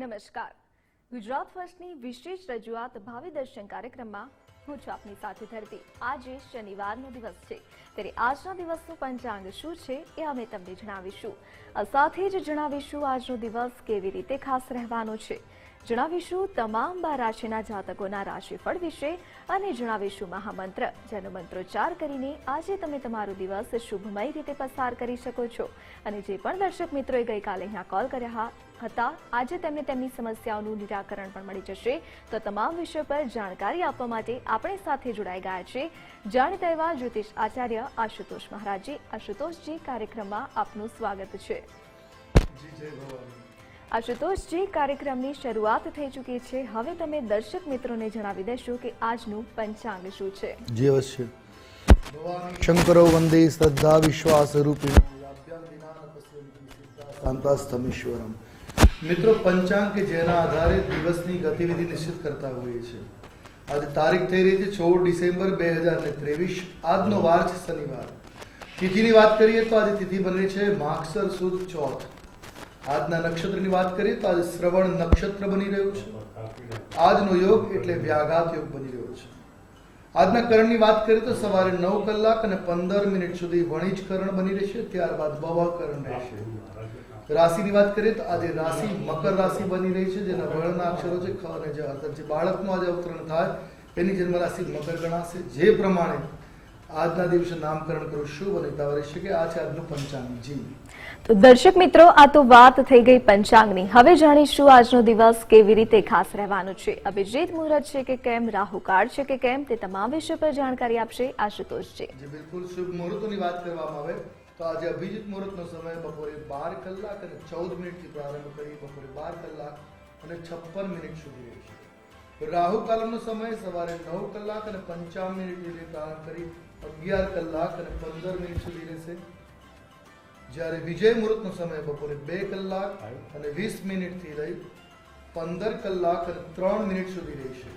નમસ્કાર. ગુજરાત ફર્સ્ટની વિશેષ રજૂઆત ભાવિ દર્શન કાર્યક્રમમાં હું છું આપની સાથે ધરતી. આજે શનિવારનો દિવસ છે. ત્યારે આજના દિવસનું પંચાંગ શું છે એ અમે તમને જણાવીશું. સાથે જ જણાવીશું આજનો દિવસ કેવી રીતે ખાસ રહેવાનો છે. જણાવીશું તમામ બાર રાશિના જાતકોના રાશિફળ વિશે અને જણાવીશું મહામંત્ર. જેનો મંત્રોચ્ચાર કરીને આજે તમે તમારો દિવસ શુભમય રીતે પસાર કરી શકો છો. અને જે પણ દર્શક મિત્રોએ ગઈકાલે અહીંયા કોલ કર્યા હતા. આજે તેમને તેમની સમસ્યાઓનું નિરાકરણ પણ મળી જશે. તો તમામ વિષય પર જાણકારી આપવા માટે આપણે સાથે જોડાઈ ગયા છે જાણીતા એવા જ્યોતિષ આચાર્ય આશુતોષ મહારાજજી આશુતોષજી કાર્યક્રમમાં આપનું સ્વાગત છે. જી જય ભવાની આશુતોષજી કાર્યક્રમની શરૂઆત થઈ ચૂકી છે. હવે તમે દર્શક મિત્રોને જણાવી દેશો કે આજનું પંચાંગ શું છે? જી અવશ્ય. શંકરો વંદે શ્રદ્ધા વિશ્વાસ રૂપિણ. શાંતાસ્તમીશ્વરમ મિત્રો, પંચાંગ કે જેના આધારે દિવસની ગતિવિધિ નિશ્ચિત કરતા હોઈએ છીએ. આજે તારીખ થઈ રહી છે ચૌદ ડિસેમ્બર બે હજાર ને ત્રેવીસ. આજનો વાર છે શનિવાર. તિથિની વાત કરીએ તો આજે તિથિ બની છે માક્ષર સુદ ચોથ. આજના નક્ષત્રની વાત કરીએ તો આજે શ્રવણ નક્ષત્ર બની રહ્યું છે. આજનો યોગ એટલે વ્યાઘાત યોગ બની રહ્યો છે. આજના કરણની વાત કરીએ તો સવારે નવ કલાક અને પંદર મિનિટ સુધી વણિજ કરણ બની રહેશે, ત્યારબાદ બવા કરણ રહેશે. રાશિની વાત કરીએ તો આજે રાશિ મકર રાશિ બની રહી છે જેના વર્ણના અક્ષરો છે ખ અને જ અર્થાત જે બાળકનું આજે અવતરણ થાય એની જન્મ રાશિ મકર ગણાશે. જે પ્રમાણે આજના દિવસે નામકરણ કરું શુભ અને હિતાવ છે કે આ છે આજનું પંચાંગ જી તો દર્શક મિત્રો આ તો વાત થઈ ગઈ પંચાંગની. હવે જાણીશું આજનો દિવસ કેવી રીતે ખાસ રહેવાનો છે. અભિજીત મુહૂર્ત છે કે કેમ રાહુકાળ છે કે કેમ તે તમામ વિષય પર જાણકારી આપશે આશુતોષજી બિલકુલ. શુભ મુહૂર્તોની વાત કરવામાં આવે. તો આજે અભિજીત મુહૂર્તનો સમય બપોરે બાર કલાક અને ચૌદ મિનિટથી પ્રારંભ કરી બપોરે બાર કલાક અને છપ્પન મિનિટ સુધી રહેશે રાહુ કાલમનો સમય સવારે નવ કલાક અને પંચાવન મિનિટથી પ્રારંભ કરી અગિયાર કલાક અને પંદર મિનિટ સુધી રહેશે. જ્યારે વિજય મુહૂર્તનો સમય બપોરે બે કલાક અને વીસ મિનિટથી લઈ પંદર કલાક અને ત્રણ મિનિટ સુધી રહેશે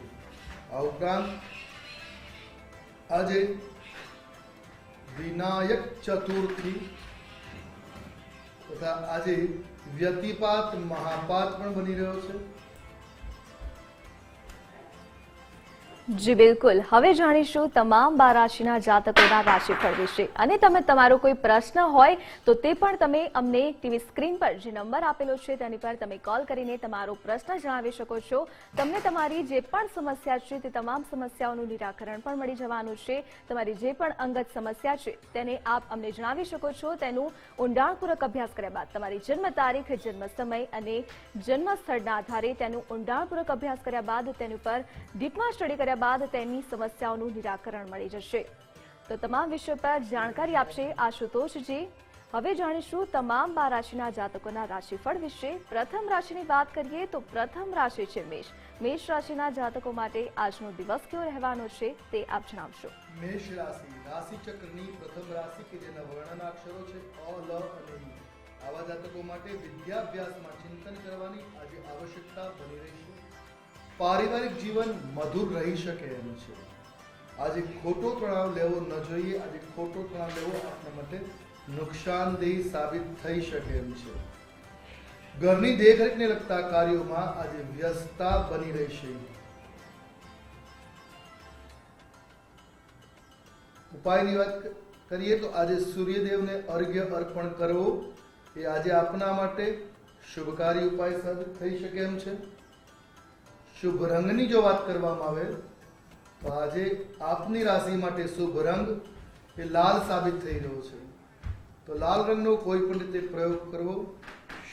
આ ઉપરાંત આજે વિનાયક ચતુર્થી. તથા આજે વ્યતિપાત મહાપાત પણ બની રહ્યો છે. જી, બિલકુલ. હવે જાણીશું તમામ બાર રાશિના જાતકોના રાશિફળ વિશે. અને તમે, તમારો કોઈ પ્રશ્ન હોય તો તે પણ તમે અમને ટીવી સ્ક્રીન પર જે નંબર આપેલો છે તેની પર તમે કોલ કરીને તમારો પ્રશ્ન જણાવી શકો છો. તમને તમારી જે પણ સમસ્યા છે તે તમામ સમસ્યાઓનું નિરાકરણ પણ મળી જવાનું છે. તમારી જે પણ અંગત સમસ્યા છે તેને આપ અમને જણાવી શકો છો. તેનું ઊંડાણપૂર્વક અભ્યાસ કર્યા બાદ તમારી જન્મ તારીખ, જન્મ સમય અને જન્મ સ્થળના આધારે તેનું ઊંડાણપૂર્વક અભ્યાસ કર્યા બાદ તેની ઉપર ડીપમાં સ્ટડી કર્યા બાદ તેની સમસ્યાઓનું નિરાકરણ મળી જશે. તો તમામ વિષયો પર જાણકારી આપશે આશુતોષજી. હવે જાણીશું તમામ બાર રાશિના જાતકોના રાશિફળ વિશે. પ્રથમ રાશિની વાત કરીએ તો પ્રથમ રાશિ છે મેષ. મેષ રાશિના જાતકો માટે આજનો દિવસ કેવો રહેવાનો છે તે આપ જણાવશો. મેષ રાશિ રાશિ ચક્રની પ્રથમ રાશિ કે જેના વર્ણના અક્ષરો છે અ, લ અને ઈ. આવા જાતકો માટે વિદ્યાભ્યાસમાં ચિંતન કરવાની આજે આવશ્યકતા બની રહી છે પારિવારિક જીવન મધુર રહી શકે એમ છે. આજે ખોટો તણાવ લેવો ન જોઈએ, આજે ખોટો તણાવ લેવો આપણા માટે નુકસાનદેહી સાબિત થઈ શકે એમ છે. ઘરની દેખરેખને લગતા કાર્યોમાં આજે વ્યસ્તતા બની રહેશે. ઉપાયની વાત કરીએ તો આજે સૂર્યદેવને અર્ઘ્ય અર્પણ કરવો એ આજે આપના માટે શુભકારી ઉપાય સાબિત થઈ શકે એમ છે. શુભ રંગની જો વાત કરવામાં આવે, તો આજે આપની રાશિ માટે શુભ રંગ એ લાલ સાબિત થઈ રહ્યો છે. તો લાલ રંગનો કોઈ પણ રીતે પ્રયોગ કરવો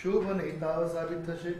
શુભ અને હિતાવ સાબિત થશે.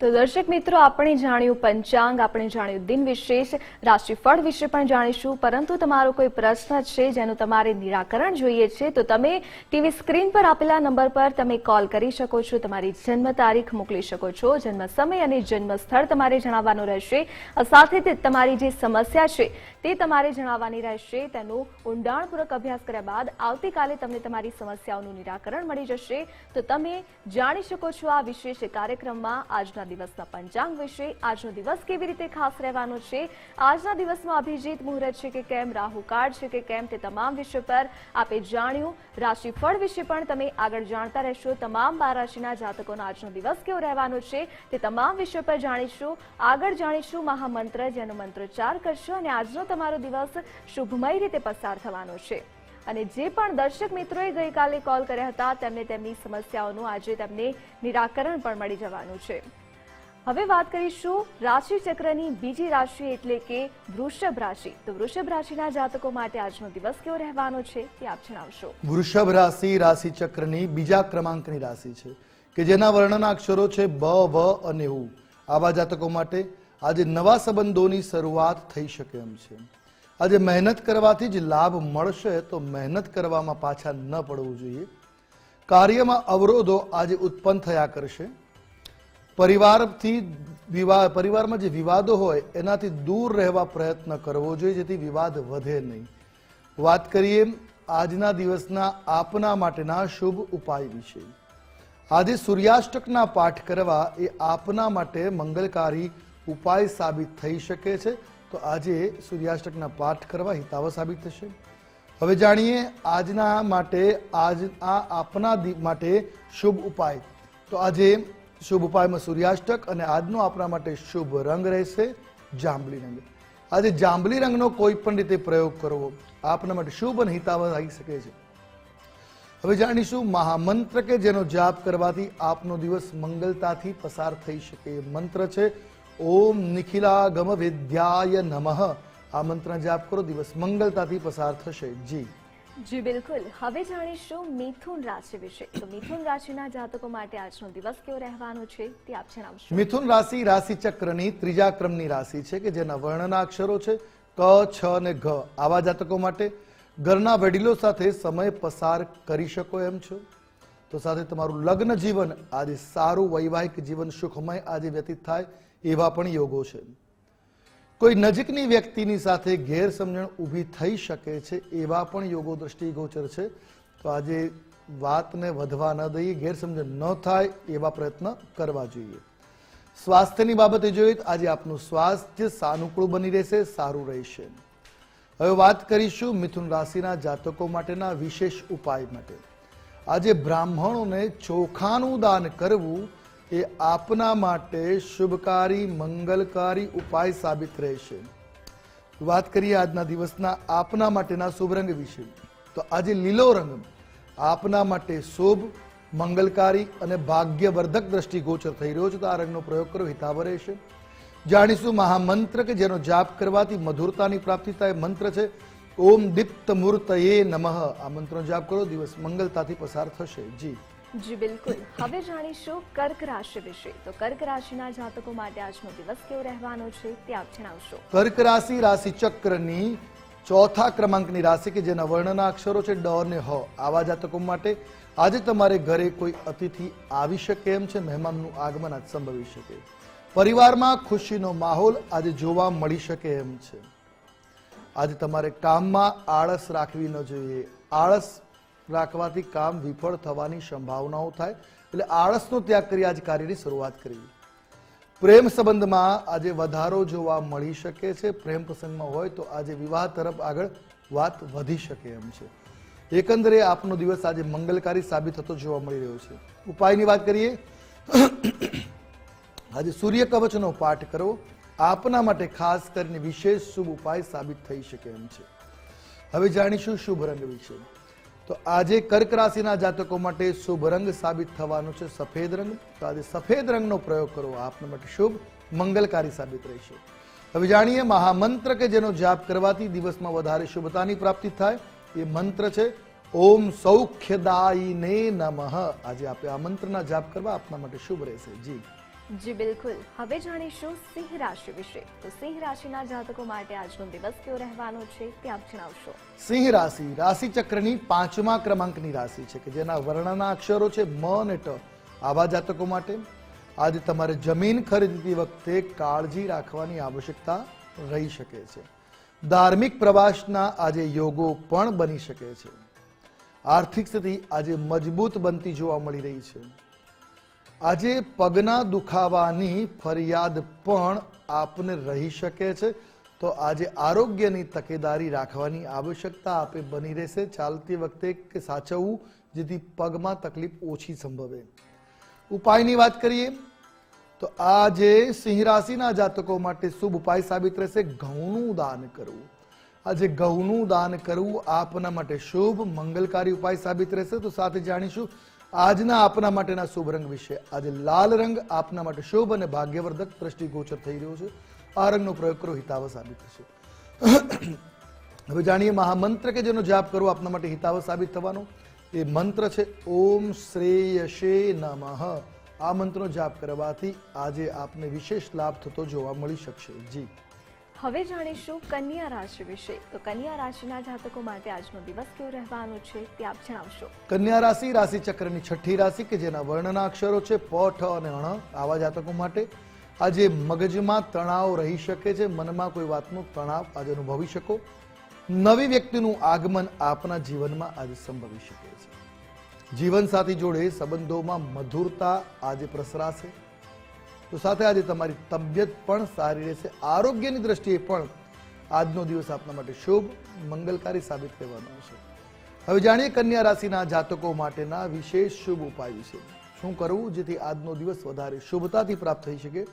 તો દર્શક મિત્રો, આપણે જાણ્યું પંચાંગ, આપણે જાણ્યું દિન વિશેષ, રાશિફળ વિશે પણ જાણીશું. પરંતુ તમારો કોઈ પ્રશ્ન છે જેનું તમારે નિરાકરણ જોઈએ છે, તો તમે ટીવી સ્ક્રીન પર આપેલા નંબર પર તમે કોલ કરી શકો છો, તમારી જન્મ તારીખ મોકલી શકો છો, જન્મ સમય અને જન્મ સ્થળ તમારે જણાવવાનું રહેશે. સાથે તે તમારી જે સમસ્યા છે તે તમારે જણાવવાની રહેશે. તેનો ઊંડાણપૂર્વક અભ્યાસ કર્યા બાદ આવતીકાલે તમને તમારી સમસ્યાઓનું નિરાકરણ મળી જશે. તો તમે જાણી શકો છો આ વિશેષ કાર્યક્રમમાં આજના આજના દિવસના પંચાંગ વિશે. આજનો દિવસ કેવી રીતે ખાસ રહેવાનો છે? આજના દિવસમાં અભિજીત મુહૂર્ત છે કે કેમ રાહુ કાળ છે કે કેમ તે તમામ વિષય પર આપે જાણ્યું. રાશિફળ વિશે પણ તમે આગળ જાણતા રહેશો. તમામ બાર રાશિના જાતકોનો આજનો દિવસ કેવો રહેવાનો છે તે તમામ વિષય પર જાણીશું. આગળ જાણીશું મહામંત્ર જેનો મંત્રોચ્ચાર કરશો અને આજનો તમારો દિવસ શુભમય રીતે પસાર થવાનો છે. અને જે પણ દર્શક મિત્રોએ ગઈકાલે કોલ કર્યા હતા તેમને તેમની સમસ્યાઓનું આજે તેમને નિરાકરણ પણ મળી જવાનું છે. હવે વાત કરીશું રાશિ ચક્રની બીજી રાશિ એટલે કે વૃષભ રાશિ. તો વૃષભ રાશિના જાતકો માટે આજનો દિવસ કેવો રહેવાનો છે તે આપ જણાવશો. વૃષભ રાશિ રાશિ ચક્રની બીજા ક્રમાંકની રાશિ છે, કે જેના વર્ણના અક્ષરો છે બ, વ અને ઉ. આવા જાતકો માટે આજે નવા સંબંધોની શરૂઆત થઈ શકે એમ છે. આજે મહેનત કરવાથી જ લાભ મળશે તો મહેનત કરવામાં પાછા ન પડવું જોઈએ. કાર્યમાં અવરોધો આજે ઉત્પન્ન થયા કરશે. પરિવારથી વિવાદ પરિવારમાં જે વિવાદો હોય, એનાથી દૂર રહેવા પ્રયત્ન કરવો જોઈએ, જેથી વિવાદ વધે નહીં. વાત કરીએ આજના દિવસના આપના માટેના શુભ ઉપાય વિશે. આજે સૂર્યાષ્ટકના પાઠ કરવા એ આપના માટે મંગલકારી ઉપાય સાબિત થઈ શકે છે. તો આજે સૂર્યાષ્ટકના પાઠ કરવા હિતાવ સાબિત થશે. હવે જાણીએ આજના માટે આજ આ આપના માટે શુભ ઉપાય. તો આજે શુભ ઉપાયમાં સૂર્યાષ્ટક અને આજનો આપણા માટે શુભ રંગ રહેશે જાંબલી રંગ. આજે જાંબલી રંગનો કોઈ પણ રીતે પ્રયોગ કરવો આપના માટે શુભ અને હિતાવહ આવી શકે છે. હવે જાણીશું મહામંત્ર કે જેનો જાપ કરવાથી આપનો દિવસ મંગલતાથી પસાર થઈ શકે. મંત્ર છે, ઓમ નિખિલા ગમ વિદ્યાય નમઃ. આ મંત્ર જાપ કરો, દિવસ મંગલતાથી પસાર થશે. જી. જી, બિલકુલ. હવે જાણીશું મિથુન રાશિ વિશે. તો મિથુન રાશિના જાતકો માટે આજનો દિવસ કેવો રહેવાનો છે તે આપ જણાવશો. મિથુન રાશિ રાશિ ચક્રની ત્રીજા ક્રમની રાશિ છે કે જેના વર્ણના અક્ષરો છે ક, છ અને ઘ. આવા જાતકો માટે ઘરના વડીલો સાથે સમય પસાર કરી શકો એમ છો? તો સાથે તમારું લગ્ન જીવન આજે સારું વૈવાહિક જીવન સુખમય આજે વ્યતીત થાય એવા પણ યોગો છે. કોઈ નજીકની વ્યક્તિની સાથે ગેરસમજણ ઊભી થઈ શકે છે એવા પણ યોગો દ્રષ્ટિગોચર છે. તો આજે વાતને વધવા ન દઈએ, ગેરસમજણ ન થાય એવા પ્રયત્ન કરવા જોઈએ. સ્વાસ્થ્યની બાબતે જોઈએ આજે આપનું સ્વાસ્થ્ય સાનુકૂળ બની રહેશે, સારું રહેશે. હવે વાત કરીશું મિથુન રાશિના જાતકો માટેના વિશેષ ઉપાય માટે. આજે બ્રાહ્મણોને ચોખાનું દાન કરવું એ આપના માટે શુભકારી, મંગલકારી ઉપાય સાબિત રહેશે. વાત કરીએ આજના દિવસના આપના માટેના શુભ રંગ વિશે. તો આજે લીલો રંગ આપના માટે શુભ, મંગલકારી અને ભાગ્યવર્ધક દ્રષ્ટિગોચર થઈ રહ્યો છે. તો આ રંગનો પ્રયોગ કરો હિતાવ રહેશે. જાણીશું મહામંત્ર કે જેનો જાપ કરવાથી મધુરતાની પ્રાપ્તિ થાય. મંત્ર છે, ઓમ દીપ્ત મૂર્તયે નમઃ. આ મંત્રનો જાપ કરો, દિવસ મંગલતાથી પસાર થશે. જી. જી, બિલકુલ. હવે જાણીશું કર્ક રાશિ વિશે. તો કર્ક રાશિના જાતકો માટે આજનો દિવસ કેવો રહેવાનો છે તે આપ જણાવશો. કર્ક રાશિ રાશિ ચક્રની ચોથા ક્રમાંકની રાશિ કે જેના વર્ણના અક્ષરો છે ડ અને હ. આવા જાતકો માટે આજે તમારે ઘરે કોઈ અતિથિ આવી શકે એમ છે, મહેમાનનું આગમન આજ સંભવી શકે. પરિવારમાં ખુશીનો માહોલ આજે જોવા મળી શકે એમ છે. આજે તમારે કામમાં આળસ રાખવી ન જોઈએ. આળસ રાખવાથી કામ વિફળ થવાની સંભાવનાઓ થાય એટલે આળસનો ત્યાગ કરી આજ કાર્યની શરૂઆત કરવી પ્રેમ સંબંધમાં આજે વધારો જોવા મળી શકે છે. પ્રેમ પ્રસંગમાં હોય તો આજે વિવાહ તરફ આગળ વાત વધી શકે એમ છે. એકંદરે આપનો દિવસ આજે મંગલકારી સાબિત થતો જોવા મળી રહ્યો છે. ઉપાયની વાત કરીએ. આજે સૂર્ય કવચનો પાઠ કરો. આપના માટે ખાસ કરીને વિશેષ શુભ ઉપાય સાબિત થઈ શકે એમ છે. હવે જાણીશું શુભ રંગ વિશે. તો આજે કર્ક રાશિના જાતકો માટે શુભ રંગ સાબિત થવાનો છે સફેદ રંગ. તો આજે સફેદ રંગનો પ્રયોગ કરવો આપના માટે શુભ, મંગલકારી સાબિત રહેશે. હવે જાણીએ મહામંત્ર કે જેનો જાપ કરવાથી દિવસમાં વધારે શુભતાની પ્રાપ્તિ થાય? એ મંત્ર છે, ઓમ સૌખ્યદાયીને નમઃ. આજે આપણે આ મંત્રના જાપ કરવા આપના માટે શુભ રહેશે. જી. જી, બિલકુલ. હવે જાણીશું સિંહ રાશિ વિશે. તો સિંહ રાશિના જાતકો માટે આજનો દિવસ કયો રહેવાનો છે તે આપ જણાવશો. સિંહ રાશિ રાશિ ચક્રની પાંચમા ક્રમાંકની રાશિ છે કે જેના વર્ણના અક્ષરો છે મ અને ટ. આવા જાતકો માટે આજે તમારે જમીન ખરીદતી વખતે કાળજી રાખવાની આવશ્યકતા રહી શકે છે. ધાર્મિક પ્રવાસના આજે યોગો પણ બની શકે છે. આર્થિક સ્થિતિ આજે મજબૂત બનતી જોવા મળી રહી છે. આજે પગના દુખાવાની ફરિયાદ પણ આપને રહી શકે છે. તો આજે આરોગ્યની તકેદારી રાખવાની આવશ્યકતા આપે બની રહેશે. ચાલતી વખતે કે સાચવવું જેથી પગમાં તકલીફ ઓછી સંભવે. ઉપાયની વાત કરીએ તો આજે સિંહ રાશિના જાતકો માટે શુભ ઉપાય સાબિત રહેશે. ઘઉંનું દાન કરવું. આજે ઘઉંનું દાન કરવું આપના માટે શુભ, મંગલકારી ઉપાય સાબિત રહેશે. તો સાથે જાણીશું આજના આપના માટેના શુભ રંગ વિશે. આજે લાલ રંગ આપના માટે શુભ અને ભાગ્યવર્ધક દ્રષ્ટિગોચર થઈ રહ્યો છે. આ રંગનો પ્રયોગ કરો હિતાવ સાબિત થશે. હવે જાણીએ મહામંત્ર કે જેનો જાપ કરવો આપના માટે હિતાવ સાબિત થવાનો? એ મંત્ર છે, ઓમ શ્રેયશે નમઃ. આ મંત્રનો જાપ કરવાથી આજે આપને વિશેષ લાભ થતો જોવા મળી શકશે. જી. હવે જાણીશું કન્યા રાશિ વિશે. તો કન્યા રાશિના જાતકો માટે આજનો દિવસ કેવો રહેવાનો છે તે આપ જણાવશો. કન્યા રાશિ રાશિ ચક્રની છઠ્ઠી રાશિ કે જેના વર્ણના અક્ષરો છે પ ઠ અને અણ, આવા જાતકો માટે આજે મગજમાં તણાવ રહી શકે છે, મનમાં કોઈ વાતનો તણાવ આજે અનુભવી શકો. નવી વ્યક્તિનું આગમન આપના જીવનમાં આજે સંભવી શકે છે. જીવનસાથી જોડે સંબંધોમાં મધુરતા આજે પ્રસરાશે. તો સાથે આજે તમારી તબિયત પણ સારી રહેશે. આરોગ્યની દ્રષ્ટિએ પણ આજનો દિવસ આપના માટે શુભ, મંગલકારી સાબિત રહેવાનો છે. હવે જાણીએ કન્યા રાશિના જાતકો માટેના વિશેષ શુભ ઉપાય વિશે. શું કરવું જેથી આજનો દિવસ વધારે શુભતાથી પ્રાપ્ત થઈ શકે?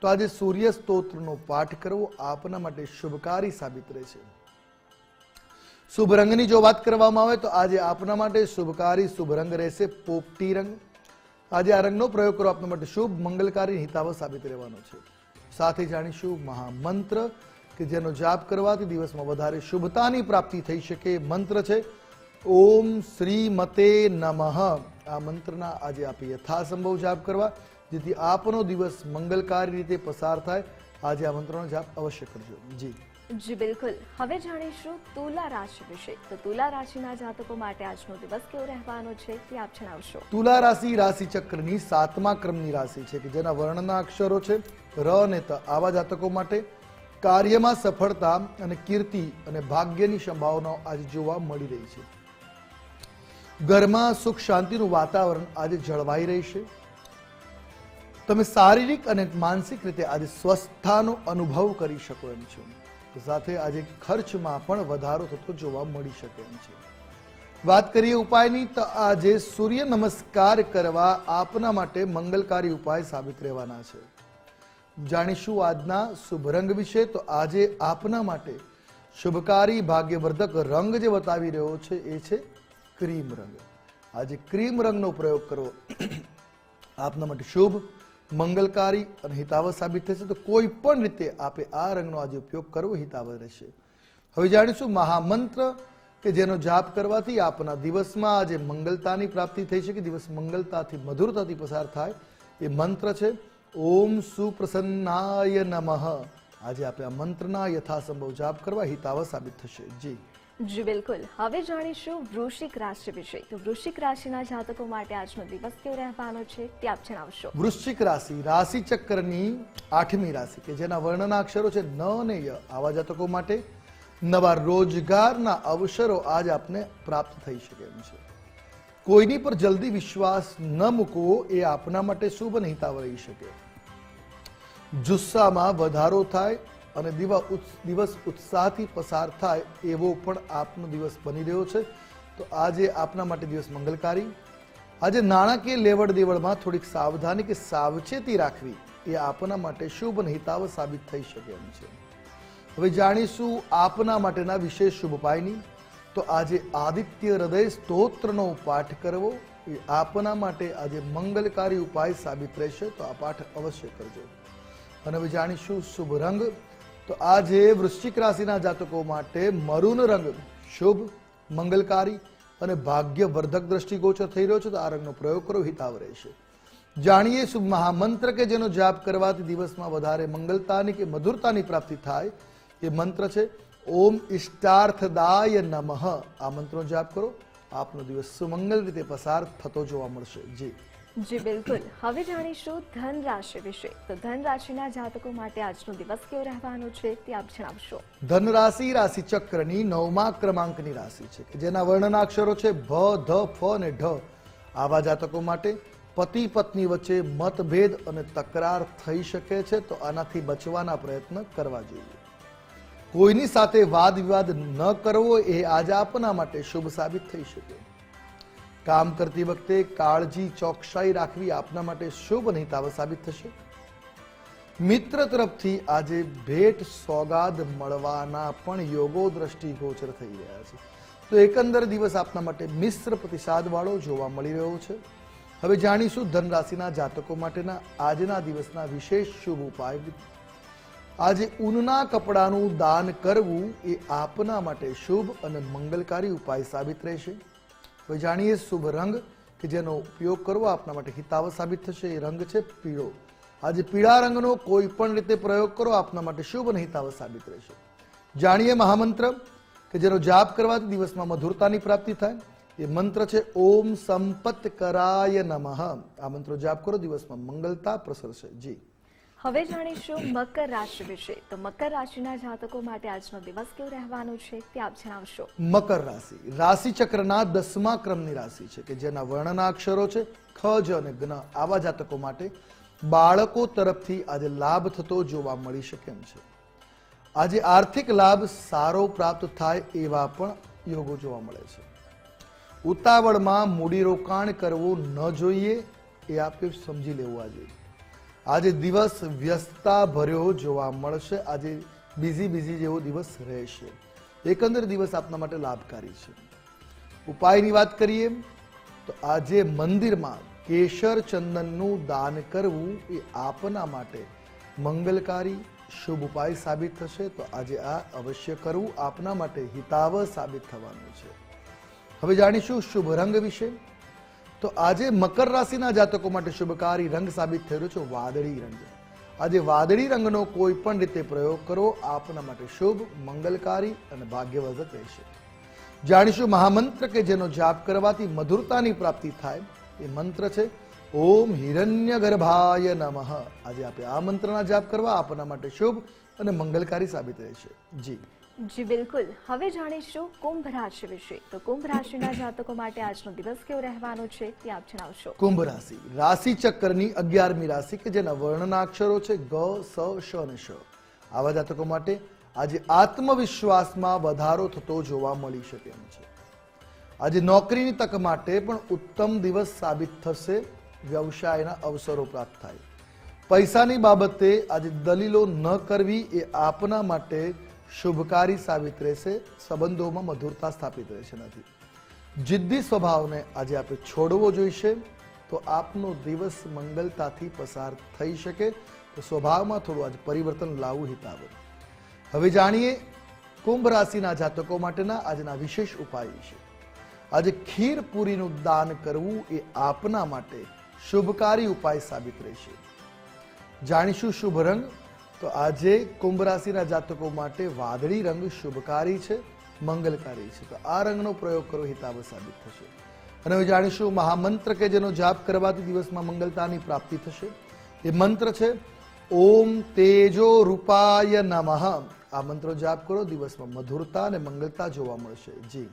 તો આજે સૂર્ય સ્તોત્રનો પાઠ કરવો આપના માટે શુભકારી સાબિત રહેશે. શુભ રંગની જો વાત કરવામાં આવે તો આજે આપના માટે શુભકારી શુભ રંગ રહેશે પોપટી રંગ. આજે આ રંગનો પ્રયોગ કરો આપના માટે શુભ, મંગલકારી હિતાવ સાબિત રહેવાનો છે. સાથે જાણીશું મહામંત્ર કે જેનો જાપ કરવાથી દિવસમાં વધારે શુભતાની પ્રાપ્તિ થઈ શકે મંત્ર છે. ઓમ શ્રી મતે નમઃ. આ મંત્રના આજે આપ યથાસંભવ જાપ કરવા, જેથી આપનો દિવસ મંગલકારી રીતે પસાર થાય. આજે આ મંત્રનો જાપ અવશ્ય કરજો. જી. જી, બિલકુલ. હવે જાણીશું તુલા રાશિ વિશે. તો તુલા રાશિના જાતકો માટે આજનો દિવસ કેવો રહેવાનો છે તે આપ જણાવશો. તુલા રાશિ રાશિ ચક્રની સાતમા ક્રમની રાશિ છે કે જેના વર્ણના અક્ષરો છે ર અને ત. આવા જાતકો માટે કાર્યમાં સફળતા અને કીર્તિ અને ભાગ્યની સંભાવનાઓ આજે જોવા મળી રહી છે. ઘરમાં સુખ શાંતિનું વાતાવરણ આજે જળવાઈ રહેશે. તમે શારીરિક અને માનસિક રીતે આજે સ્વસ્થતાનો અનુભવ કરી શકો એમ છો. સાથે આજે ખર્ચમાં પણ વધારો થતો જોવા મળી શકે એમ છે. વાત કરીએ ઉપાયની, તો આજે સૂર્ય નમસ્કાર કરવા આપના માટે મંગલકારી ઉપાય સાબિત રહેવાના છે. જાણીશું આજના શુભ રંગ વિશે, તો આજે આપના માટે શુભકારી ભાગ્યવર્ધક રંગ જે બતાવી રહ્યો છે એ છે ક્રીમ રંગ. આજે ક્રીમ રંગનો પ્રયોગ કરવો આપના માટે શુભ મંગલકારી અને હિતાવહ સાબિત થશે તો કોઈ પણ રીતે આપે આ રંગનો આજે ઉપયોગ કરવો હિતાવહ રહેશે. હવે જાણીશું મહામંત્ર કે જેનો જાપ કરવાથી આપના દિવસમાં આજે મંગલતાની પ્રાપ્તિ થઈ શકે, દિવસ મંગલતાથી મધુરતાથી પસાર થાય એ મંત્ર છે. ઓમ સુપ્રસન્નાય નમઃ. આજે આપણે આ મંત્રના યથાસંભવ જાપ કરવા હિતાવહ સાબિત થશે. જી. જી, બિલકુલ. હવે જાણીશું વૃશ્ચિક રાશિ વિશે. તો વૃશ્ચિક રાશિના જાતકો માટે આજનો દિવસ કેવો રહેવાનો છે તે આપ જણાવશો. વૃશ્ચિક રાશિ રાશિ ચક્રની આઠમી રાશિ, કે જેના વર્ણના અક્ષરો છે ન અને ય. આવા જાતકો માટે નવા રોજગારના અવસરો આજ આપને પ્રાપ્ત થઈ શકે એમ છે. કોઈની પર જલ્દી વિશ્વાસ ન મૂકવો એ આપના માટે શુભ અને હિતાવ રહી શકે. જુસ્સામાં વધારો થાય અને દિવા દિવસ ઉત્સાહથી પસાર થાય એવો પણ આપનો દિવસ બની રહ્યો છે. તો આજે આપના માટે દિવસ મંગલકારી. આજે નાણાકીય લેવડ દેવડમાં થોડીક સાવધાની કે સાવચેતી રાખવી એ આપના માટે શુભ હિતાવ સાબિત થઈ શકે એમ છે. હવે જાણીશું આપના માટેના વિશેષ શુભ ઉપાયની. તો આજે આદિત્ય હૃદય સ્તોત્રનો પાઠ કરવો એ આપના માટે આજે મંગલકારી ઉપાય સાબિત રહેશે, તો આ પાઠ અવશ્ય કરજો. અને હવે જાણીશું શુભ રંગ. તો આજે વૃશ્ચિક રાશિના જાતકો માટે મરૂન રંગ શુભ, મંગલકારી અને ભાગ્યવર્ધક દ્રષ્ટિગોચર થઈ રહ્યો છે. તો આ રંગનો પ્રયોગ કરો, હિતાવ રહેશે. જાણીએ શુભ મહામંત્ર કે જેનો જાપ કરવાથી દિવસમાં વધારે મંગલતાની કે મધુરતાની પ્રાપ્તિ થાય, એ મંત્ર છે, ઓમ ઇષ્ટાર્થદાય નમઃ. આ મંત્રનો જાપ કરો. આપનો દિવસ સુમંગલ રીતે પસાર થતો જોવા મળશે. જી. જી, બિલકુલ. હવે જાણીશું ધન રાશિ વિશે. તો ધન રાશિના જાતકો માટે આજનો દિવસ કેવો રહેવાનો છે તે આપ જણાવશો. ધન રાશિ રાશિ ચક્રની નવમા ક્રમાંકની રાશિ છે જેના વર્ણના અક્ષરો છે ભ, ધ, ફ અને ઢ. આવા જાતકો માટે પતિ, પત્ની વચ્ચે મતભેદ અને તકરાર થઈ શકે છે, તો આનાથી બચવાના પ્રયત્ન કરવા જોઈએ. કોઈની સાથે વાદ વિવાદ ન કરવો એ આજે આપના માટે શુભ સાબિત થઈ શકે. કામ કરતી વખતે કાળજી ચોકસાઈ રાખવી આપના માટે શુભ અને સાબિત થશે. મિત્ર તરફથી આજે ભેટ સોગાદ મળવાના પણ યોગો દ્રષ્ટિગોચર થઈ રહ્યા છે. તો એકંદર દિવસ આપના માટે મિશ્ર પ્રતિસાદ વાળો જોવા મળી રહ્યો છે. હવે જાણીશું ધન રાશિના જાતકો માટેના આજના દિવસના વિશેષ શુભ ઉપાય આજે ઊનના કપડાનું દાન કરવું એ આપના માટે શુભ અને મંગલકારી ઉપાય સાબિત રહેશે. હવે જાણીએ શુભ રંગ કે જેનો ઉપયોગ કરવો આપના માટે હિતાવ સાબિત થશે. એ રંગ છે પીળો. આજે પીળા રંગનો કોઈ પણ રીતે પ્રયોગ કરો, આપના માટે શુભ અને હિતાવ સાબિત રહેશે. જાણીએ મહામંત્ર કે જેનો જાપ કરવાથી દિવસમાં મધુરતાની પ્રાપ્તિ થાય. એ મંત્ર છે, ઓમ સંપત કરાય નમઃ. આ મંત્રો જાપ કરો, દિવસમાં મંગલતા પ્રસરશે. જી. હવે જાણીશું મકર રાશિ વિશે. તો મકર રાશિના જાતકો માટે આજનો દિવસ કેવો રહેવાનો છે તે આપ જણાવશો. મકર રાશિ. રાશિ ચક્રના દસમા ક્રમની રાશિ છે કે જેના વર્ણના અક્ષરો છે ખ, જ અને જ્ઞ આવા જાતકો માટે બાળકો તરફથી આજે લાભ થતો જોવા મળી શકે એમ છે. આજે આર્થિક લાભ સારો પ્રાપ્ત થાય એવા પણ યોગો જોવા મળે છે. ઉતાવળમાં મૂડીરોકાણ કરવું ન જોઈએ એ આપે સમજી લેવું આજે. આજે દિવસ વ્યસ્તતા ભર્યો જોવા મળશે. આજે બિઝી બિઝી જેવો દિવસ રહેશે. એકંદર દિવસ આપના માટે લાભકારી છે. ઉપાયની વાત કરીએ, તો આજે મંદિરમાં કેસર ચંદનનું દાન કરવું એ આપના માટે મંગલકારી, શુભ ઉપાય સાબિત થશે. તો આજે આ અવશ્ય કરવું આપના માટે હિતાવ સાબિત થવાનું છે. હવે જાણીશું શુભ રંગ વિશે. તો આજે મકર રાશિના જાતકો માટે શુભકારી રંગ સાબિત થઈ રહ્યો છે વાદળી રંગ. આજે વાદળી રંગનો કોઈ પણ રીતે પ્રયોગ કરો, આપના માટે શુભ, મંગલકારી અને ભાગ્યવર્ધક રહેશે. જાણીશું મહામંત્ર કે જેનો જાપ કરવાથી મધુરતાની પ્રાપ્તિ થાય, એ મંત્ર છે, ઓમ હિરણ્ય ગર્ભાય નમઃ. આજે આપણે આ મંત્રના જાપ કરવા આપના માટે શુભ અને મંગલકારી સાબિત રહેશે. જી. જી, બિલકુલ. હવે જાણીશું કુંભ રાશિ વિશે. તો કુંભ રાશિના જાતકો માટે આજનો દિવસ કેવો રહેવાનો છે તે આપ જણાવશો. કુંભ રાશિ. રાશિ ચક્રની અગિયારમી રાશિ કે જેના વર્ણના છે ગ, સ, શ અને શ. આવા જાતકો માટે આજે આત્મવિશ્વાસમાં વધારો થતો જોવા મળી શકે એમ છે. આજે નોકરીની તક માટે પણ ઉત્તમ દિવસ સાબિત થશે. વ્યવસાયના અવસરો પ્રાપ્ત થાય. પૈસાની બાબતે આજે દલીલો ન કરવી એ આપના માટે શુભકારી સાબિત રહેશે, સંબંધોમાં મધુરતા સ્થાપિત રહેશે નથી. જિદ્દી સ્વભાવને આજે આપણે છોડવો જોઈશે, તો આપનો દિવસ મંગલતાથી પસાર થઈ શકે, તો સ્વભાવમાં થોડું આજે પરિવર્તન લાવવું હિતાવે હવે જાણીએ, કુંભ રાશિના જાતકો માટેના આજના વિશેષ ઉપાય વિશે. આજે ખીર પૂરીનું દાન કરવું એ આપના માટે શુભકારી ઉપાય સાબિત રહેશે. જાણીશું શુભ રંગ તો આજે કુંભ રાશિના જાતકો માટે વાદળી રંગ શુભકારી છે, મંગલકારી છે. તો આ રંગનો પ્રયોગ કરો હિતાવ સાબિત થશે. અને હવે જાણીશું મહામંત્ર કે જેનો જાપ કરવાથી દિવસમાં મંગલતાની પ્રાપ્તિ થશે. એ મંત્ર છે, ઓમ તેજો રૂપાય નમઃ. આ મંત્રો જાપ કરો, દિવસમાં મધુરતા અને મંગલતા જોવા મળશે. જી.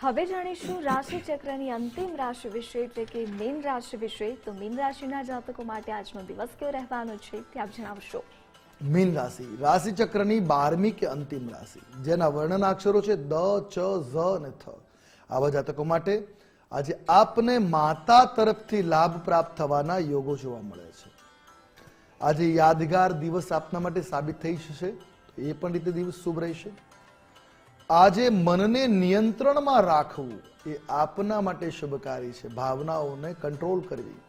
હવે જાણીશું રાશિ ચક્રની અંતિમ રાશિ વિશે, એટલે કે મીન રાશિ વિશે. તો મીન રાશિના જાતકો માટે આજનો દિવસ કેવો રહેવાનો છે, તે આપ જણાવશો. મીન રાશિ. રાશિ ચક્રની બારમી કે અંતિમ રાશિ. જેના વર્ણના અક્ષરો છે દ, ચ, ઝ અને થ. આવા જાતકો માટે આજે આપને માતા તરફથી લાભ પ્રાપ્ત થવાના યોગો જોવા મળે છે. આજે યાદગાર દિવસ આપના માટે સાબિત થઈ જશે. એ પણ રીતે દિવસ શુભ રહેશે. આજે મનને નિયંત્રણમાં રાખવું એ આપના માટે શુભકારી છે. ભાવનાઓને કંટ્રોલ કરવી.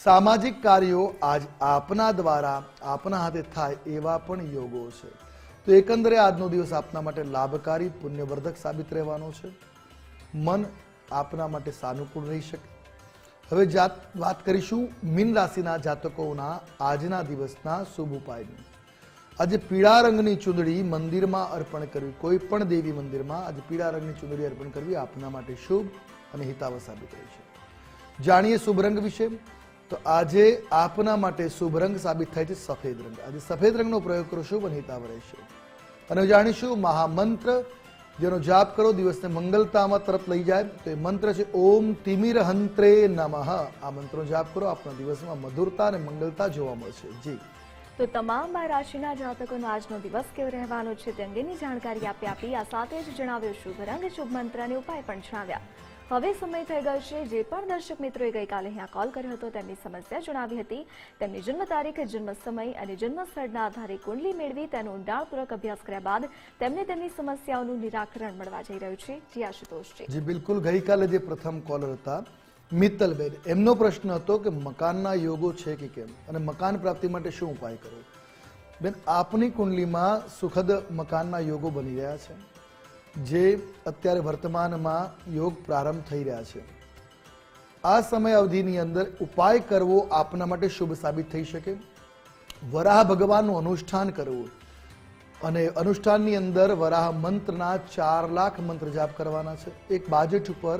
સામાજિક કાર્યો આજ આપના દ્વારા આપના હાથે થાય એવા પણ યોગો છે. તો એકંદરે આજનો દિવસ આપના માટે લાભકારી, પુણ્યવર્ધક સાબિત રહેવાનો છે. મન આપના માટે સાનુકૂળ રહી શકે. હવે જાત, વાત કરીશું મીન રાશિના જાતકોના આજના દિવસના શુભ ઉપાયની. આજે પીળા રંગની ચૂંદડી મંદિરમાં અર્પણ કરવી, કોઈ પણ દેવી મંદિરમાં આજે પીળા રંગની ચૂંદડી અર્પણ કરવી આપના માટે શુભ અને હિતાવ સાબિત રહેશે જાણીએ શુભ રંગ વિશે. તો આજે આપના માટે શુભ રંગ સાબિત થાય છે સફેદ રંગ. આજે સફેદ રંગનો પ્રયોગ કરો શુભ અને હિતાવ રહેશે. અને જાણીશું મહામંત્ર, જેનો જાપ કરો, દિવસને મંગલતામાં તરફ લઈ જાય. તો એ મંત્ર છે, ઓમ તિમિર હંત્રે નમઃ. આ મંત્રનો જાપ કરો, આપના દિવસમાં મધુરતા અને મંગલતા જોવા મળશે. જી. તો તમામ રાશિના જાતકોનો આજનો દિવસ કેવો રહેવાનો છે તે અંગેની જાણકારી આપી આપી આ સાથે જ જણાવ્યું શુભ રંગ, શુભ મંત્ર ઉપાય પણ જણાવ્યા. હવે સમય થઈ ગયો છે. જે પણ દર્શક મિત્રોએ ગઈકાલે અહીંયા કોલ કર્યો હતો, તેમની સમસ્યા જણાવી હતી. તેમની જન્મ તારીખ, જન્મ સમય અને જન્મ સ્થળના આધારે કુંડલી મેળવી તેનો ઊંડાણપૂર્વક અભ્યાસ કર્યા બાદ તેમને તેમની સમસ્યાઓનું નિરાકરણ મળવા જઈ રહ્યું છે. જી આશુતોષજી જી, બિલકુલ. ગઈકાલે જે પ્રથમ કોલર હતા, મિત્તલબેન, એમનો પ્રશ્ન હતો કે મકાનના યોગો છે કે કેમ? અને મકાન પ્રાપ્તિ માટે શું ઉપાય કરવો? બેન, આપની કુંડલીમાં સુખદ મકાનના યોગો બની રહ્યા છે. જે અત્યારે વર્તમાનમાં યોગ પ્રારંભ થઈ રહ્યા છે. આ સમય અવધિની અંદર ઉપાય કરવો આપના માટે શુભ સાબિત થઈ શકે. વરાહ ભગવાનનું અનુષ્ઠાન કરવું અને અનુષ્ઠાનની અંદર વરાહ મંત્રના ચાર લાખ મંત્ર જાપ કરવાના છે. એક બાજેટ ઉપર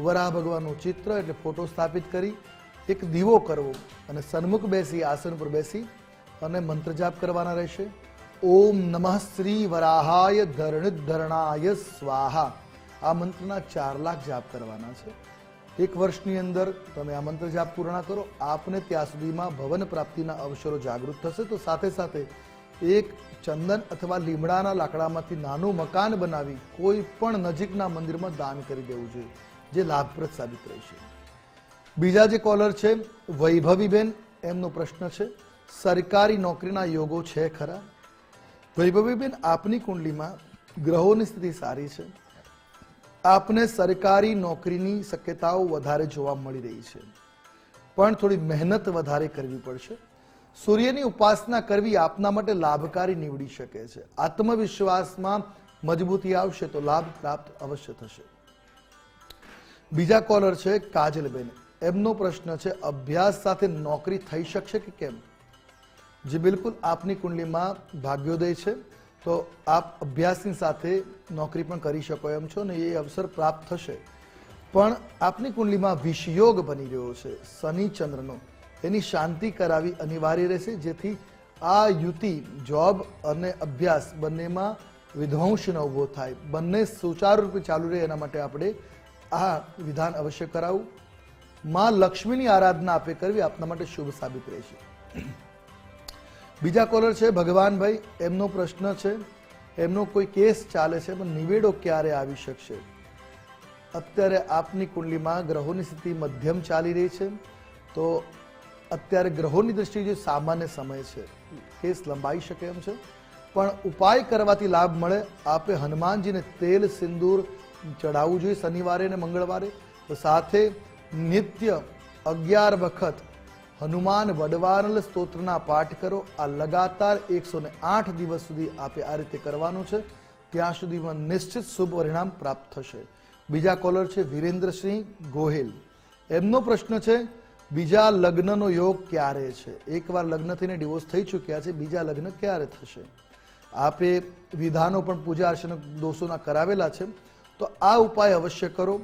વરાહ ભગવાનનું ચિત્ર એટલે ફોટો સ્થાપિત કરી એક દીવો કરવો અને સન્મુખ બેસી, આસન પર બેસી અને મંત્ર જાપ કરવાના રહેશે. ઓમ નમઃ શ્રી વરાહાય ધરણિધરણાય સ્વાહા. આ મંત્રના ચાર લાખ જાપ કરવાના છે. એક વર્ષની અંદર તમે આ મંત્ર જાપ પૂર્ણ કરો, આપને ત્યાં સુધીમાં ભવન પ્રાપ્તિના અવસરો જાગૃત થશે. તો સાથે સાથે એક ચંદન અથવા લીમડાના લાકડામાંથી નાનું મકાન બનાવી કોઈ પણ નજીકના મંદિરમાં દાન કરી દેવું જોઈએ, જે લાભપ્રદ સાબિત રહેશે બીજા જે કોલર છે, વૈભવીબેન, એમનો પ્રશ્ન છે, સરકારી નોકરીના યોગો છે ખરા? વૈભવીબેન, આપની કુંડલીમાં ગ્રહોની સ્થિતિ સારી છે? આપને સરકારી નોકરીની શક્યતાઓ વધારે જોવા મળી રહી છે. પણ થોડી મહેનત વધારે કરવી પડશે. સૂર્યની ઉપાસના કરવી આપના માટે લાભકારી નીવડી શકે છે. આત્મવિશ્વાસમાં મજબૂતી આવશે તો લાભ પ્રાપ્ત અવશ્ય થશે. બીજા કોલર છે કાજલબેન. એમનો પ્રશ્ન છે, અભ્યાસ સાથે નોકરી થઈ શકશે કે કેમ? જે, બિલકુલ. આપની કુંડલીમાં ભાગ્યોદય છે. તો આપ અભ્યાસની સાથે નોકરી પણ કરી શકો એમ છો ને એ અવસર પ્રાપ્ત થશે. પણ આપની કુંડલીમાં વિષયોગ બની રહ્યો છે, શનિ ચંદ્રનો. એની શાંતિ કરાવી અનિવાર્ય રહેશે, જેથી આ યુતિ, જોબ અને અભ્યાસ બંનેમાં વિધ્વંસ ન ઊભો થાય. બંને સુચારુ રૂપે ચાલુ રહે એના માટે આપણે આ વિધાન અવશ્ય કરાવવું માં લક્ષ્મીની આરાધના આપે કરવી આપના માટે શુભ સાબિત રહેશે. બીજા કોલર છે, ભગવાનભાઈ. એમનો પ્રશ્ન છે, એમનો કોઈ કેસ ચાલે છે, પણ નિવેડો ક્યારે આવી શકશે? અત્યારે આપની કુંડલીમાં ગ્રહોની સ્થિતિ મધ્યમ ચાલી રહી છે. તો અત્યારે ગ્રહોની દ્રષ્ટિએ જે સામાન્ય સમય છે, કેસ લંબાઈ શકે એમ છે. પણ ઉપાય કરવાથી લાભ મળે, આપે હનુમાનજીને તેલ, સિંદૂર ચડાવવું જોઈએ શનિવારે અને મંગળવારે. તો સાથે નિત્ય અગિયાર વખત હનુમાન વડવાનલ સ્તોત્રના પાઠ કરો આ લગાતાર એકસો ને આઠ દિવસ સુધી આપે આ રીતે કરવાનું છે. ત્યાં સુધીમાં નિશ્ચિત શુભ પરિણામ પ્રાપ્ત થશે. બીજા કોલર છે વિરેન્દ્રસિંહ ગોહિલ. એમનો પ્રશ્ન છે, બીજા લગ્નનો યોગ ક્યારે છે? એકવાર લગ્ન થઈને ડિવોર્સ થઈ ચૂક્યા છે, બીજા લગ્ન ક્યારે થશે? આપે વિધાનો પણ પૂજા અર્ચના દોષોના કરાવેલા છે. તો આ ઉપાય અવશ્ય કરો.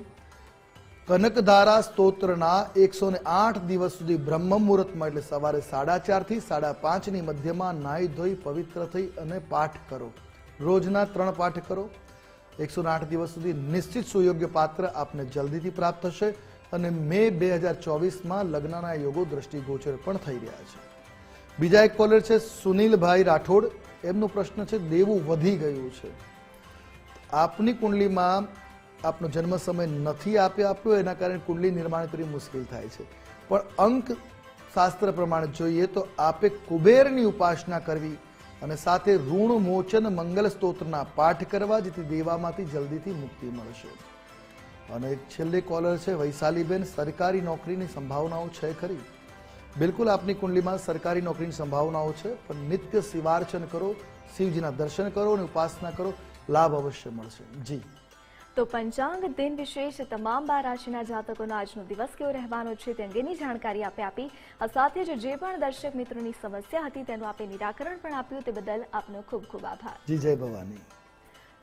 કનકધારા સ્તોત્રના એકસો ને આઠ દિવસ સુધી બ્રહ્મ મુહૂર્તમાં એટલે સવારે સાડા ચારથી સાડા પાંચની મધ્યમાં નાહી ધોઈ પવિત્ર થઈ અને પાઠ કરો. રોજના ત્રણ પાઠ કરો. એકસો આઠ દિવસ સુધી નિશ્ચિત સુયોગ્ય પાત્ર આપને જલ્દીથી પ્રાપ્ત થશે અને મે બે હજાર ચોવીસમાં લગ્નના યોગો દ્રષ્ટિગોચર પણ થઈ રહ્યા છે. બીજા એક કોલર છે સુનિલભાઈ રાઠોડ. એમનો પ્રશ્ન છે, દેવું વધી ગયું છે. આપની કુંડલીમાં આપનો જન્મ સમય નથી આપે આપ્યો એના કારણે કુંડલી નિર્માણ કરવી મુશ્કેલ થાય છે. પણ અંક શાસ્ત્ર પ્રમાણે જોઈએ તો આપે કુબેરની ઉપાસના કરવી અને સાથે ઋણ, મોચન, મંગલ સ્તોત્રના પાઠ કરવા જેથી દેવામાંથી જલ્દીથી મુક્તિ મળશે. અને છેલ્લે કોલર છે, વૈશાલીબેન, સરકારી નોકરીની સંભાવનાઓ છે ખરી. બિલકુલ આપની કુંડલીમાં સરકારી નોકરીની સંભાવનાઓ છે, પણ નિત્ય શિવાર્ચન કરો, શિવજીના દર્શન કરો અને ઉપાસના કરો, લાભ અવશ્ય મળશે. જી. તો પંચાંગ દિન વિશેષ તમામ બાર રાશિના જાતકોનો આજનો દિવસ કેવો રહેવાનો છે તે અંગેની જાણકારી આપે આપી. સાથે જ જે પણ દર્શક મિત્રોની સમસ્યા હતી તેનું આપે નિરાકરણ પણ આપ્યું તે બદલ આપનો ખૂબ ખૂબ આભાર. જી, જય ભવાની.